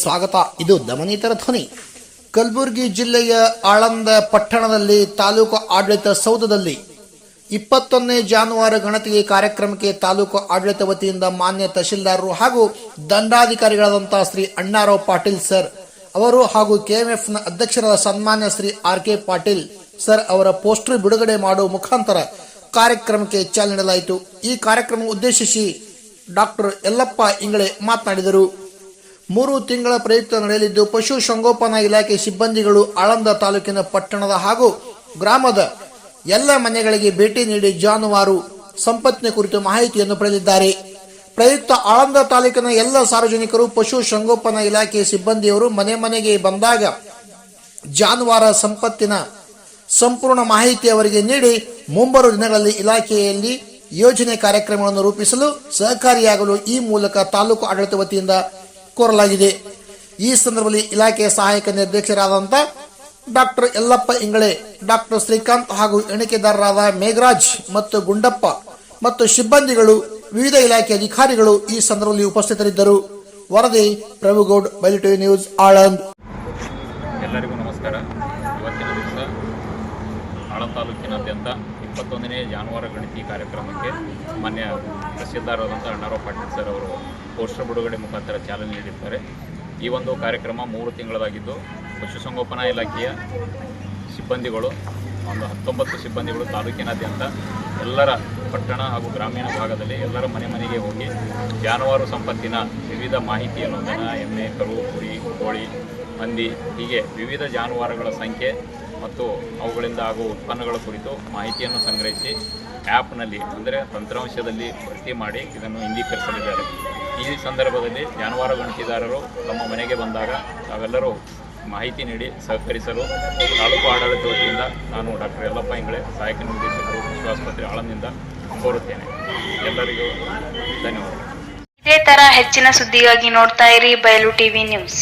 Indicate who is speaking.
Speaker 1: ಸ್ವಾಗತ. ಇದು ದಮನಿತರ ಧ್ವನಿ. ಕಲಬುರಗಿ ಜಿಲ್ಲೆಯ ಆಳಂದ ಪಟ್ಟಣದಲ್ಲಿ ತಾಲೂಕು ಆಡಳಿತ ಸೌಧದಲ್ಲಿ ಇಪ್ಪತ್ತೊಂದನೇ ಜಾನುವಾರು ಗಣತಿಗೆ ಕಾರ್ಯಕ್ರಮಕ್ಕೆ ತಾಲೂಕು ಆಡಳಿತ ವತಿಯಿಂದ ಮಾನ್ಯ ತಹಶೀಲ್ದಾರರು ಹಾಗೂ ದಂಡಾಧಿಕಾರಿಗಳಾದಂತಹ ಶ್ರೀ ಅಣ್ಣಾರಾವ್ ಪಾಟೀಲ್ ಸರ್ ಅವರು ಹಾಗೂ ಕೆಎಂಎಫ್ನ ಅಧ್ಯಕ್ಷರಾದ ಸನ್ಮಾನ್ಯ Shri R K Patil sir ಅವರ ಪೋಸ್ಟರ್ ಬಿಡುಗಡೆ ಮಾಡುವ ಮುಖಾಂತರ ಕಾರ್ಯಕ್ರಮಕ್ಕೆ ಚಾಲನೆ ನೀಡಲಾಯಿತು. ಈ ಕಾರ್ಯಕ್ರಮ ಉದ್ದೇಶಿಸಿ ಡಾಕ್ಟರ್ ಯಲ್ಲಪ್ಪ ಇಂಗಳೆ ಮಾತನಾಡಿದರು. ಮೂರು ತಿಂಗಳ ಪ್ರಯುಕ್ತ ನಡೆಯಲಿದ್ದು ಪಶು ಸಂಗೋಪನಾ ಇಲಾಖೆ ಸಿಬ್ಬಂದಿಗಳು ಆಳಂದ ತಾಲೂಕಿನ ಪಟ್ಟಣದ ಹಾಗೂ ಗ್ರಾಮದ ಎಲ್ಲ ಮನೆಗಳಿಗೆ ಭೇಟಿ ನೀಡಿ ಜಾನುವಾರು ಸಂಪತ್ತಿನ ಕುರಿತು ಮಾಹಿತಿಯನ್ನು ಪಡೆದಿದ್ದಾರೆ. ಪ್ರಯುಕ್ತ ಆಳಂದ ತಾಲೂಕಿನ ಎಲ್ಲ ಸಾರ್ವಜನಿಕರು ಪಶು ಸಂಗೋಪನಾ ಇಲಾಖೆ ಸಿಬ್ಬಂದಿಯವರು ಮನೆ ಮನೆಗೆ ಬಂದಾಗ ಜಾನುವಾರ ಸಂಪತ್ತಿನ ಸಂಪೂರ್ಣ ಮಾಹಿತಿ ಅವರಿಗೆ ನೀಡಿ ಮುಂಬರುವ ದಿನಗಳಲ್ಲಿ ಇಲಾಖೆಯಲ್ಲಿ ಯೋಜನೆ ಕಾರ್ಯಕ್ರಮಗಳನ್ನು ರೂಪಿಸಲು ಸಹಕಾರಿಯಾಗಲು ಈ ಮೂಲಕ ತಾಲೂಕು ಆಡಳಿತ ವತಿಯಿಂದ ಕೋರಲಾಗಿದೆ. ಈ ಸಂದರ್ಭದಲ್ಲಿ ಇಲಾಖೆಯ ಸಹಾಯಕ ನಿರ್ದೇಶಕರಾದಂಥ ಡಾಕ್ಟರ್ ಯಲ್ಲಪ್ಪ ಇಂಗಳೆ, ಡಾಕ್ಟರ್ ಶ್ರೀಕಾಂತ್ ಹಾಗೂ ಎಣಿಕೆದಾರರಾದ ಮೇಘರಾಜ್ ಮತ್ತು ಗುಂಡಪ್ಪ ಮತ್ತು ಸಿಬ್ಬಂದಿಗಳು, ವಿವಿಧ ಇಲಾಖೆ ಅಧಿಕಾರಿಗಳು ಈ ಸಂದರ್ಭದಲ್ಲಿ ಉಪಸ್ಥಿತರಿದ್ದರು. ವರದಿ ಪ್ರಭುಗೌಡ್, ಬೈಲಿಟಿವಿ ನ್ಯೂಸ್, ಆಳಂದ್.
Speaker 2: ಎಲ್ಲರಿಗೂ ನಮಸ್ಕಾರ. ಇವತ್ತಿನ ದಿವಸ ಆಳಂದ್ ತಾಲೂಕಿನಾದ್ಯಂತ ಇಪ್ಪತ್ತೊಂದನೇ ಜಾನುವಾರು ಗಣತಿ ಕಾರ್ಯಕ್ರಮಕ್ಕೆ ಮಾನ್ಯ ತಹಸೀಲ್ದಾರರಾದಂಥ ಅಣ್ಣಾರಾವ್ ಪಾಟೀಲ್ ಸರ್ ಅವರು ಪೋಸ್ಟರ್ ಬಿಡುಗಡೆ ಮುಖಾಂತರ ಚಾಲನೆ ನೀಡಿದ್ದಾರೆ. ಈ ಒಂದು ಕಾರ್ಯಕ್ರಮ ಮೂರು ತಿಂಗಳದಾಗಿದ್ದು ಪಶುಸಂಗೋಪನಾ ಇಲಾಖೆಯ ಸಿಬ್ಬಂದಿಗಳು, ಒಂದು ಹತ್ತೊಂಬತ್ತು ಸಿಬ್ಬಂದಿಗಳು ತಾಲೂಕಿನಾದ್ಯಂತ ಎಲ್ಲರ ಪಟ್ಟಣ ಹಾಗೂ ಗ್ರಾಮೀಣ ಭಾಗದಲ್ಲಿ ಎಲ್ಲರ ಮನೆ ಮನೆಗೆ ಹೋಗಿ ಜಾನುವಾರು ಸಂಪತ್ತಿನ ವಿವಿಧ ಮಾಹಿತಿಯನ್ನು ದನ, ಎಮ್ಮೆ, ಕರು, ಕುರಿ, ಕೋಳಿ, ಹಂದಿ, ಹೀಗೆ ವಿವಿಧ ಜಾನುವಾರುಗಳ ಸಂಖ್ಯೆ ಮತ್ತು ಅವುಗಳಿಂದ ಆಗುವ ಉತ್ಪನ್ನಗಳ ಕುರಿತು ಮಾಹಿತಿಯನ್ನು ಸಂಗ್ರಹಿಸಿ ಆ್ಯಪ್ನಲ್ಲಿ, ಅಂದರೆ ತಂತ್ರಾಂಶದಲ್ಲಿ ಭರ್ತಿ ಮಾಡಿ ಇದನ್ನು ಹಿಂದೀಕರಿಸಲಿದ್ದಾರೆ ಈ ಸಂದರ್ಭದಲ್ಲಿ ಜಾನುವಾರು ಗಣತಿದಾರರು ತಮ್ಮ ಮನೆಗೆ ಬಂದಾಗ ತಾವೆಲ್ಲರೂ ಮಾಹಿತಿ ನೀಡಿ ಸಹಕರಿಸಲು ತಾಲೂಕು ಆಡಳಿತ ವತಿಯಿಂದ ನಾನು ಡಾಕ್ಟರ್ ಯಲ್ಲಪ್ಪ ಇಂಗಳೆ, ಸಹಾಯಕ ನಿರ್ದೇಶಕರು ವಿಶ್ವಾಸ್ಪತ್ರೆ ಆಳಂದಿಂದ ಕೋರುತ್ತೇನೆ. ಎಲ್ಲರಿಗೂ ಧನ್ಯವಾದಗಳು.
Speaker 3: ಇದೇ ತರ ಹೆಚ್ಚಿನ ಸುದ್ದಿಗಾಗಿ ನೋಡ್ತಾ ಇರಿ ಬಯಲು ಟಿವಿ ನ್ಯೂಸ್.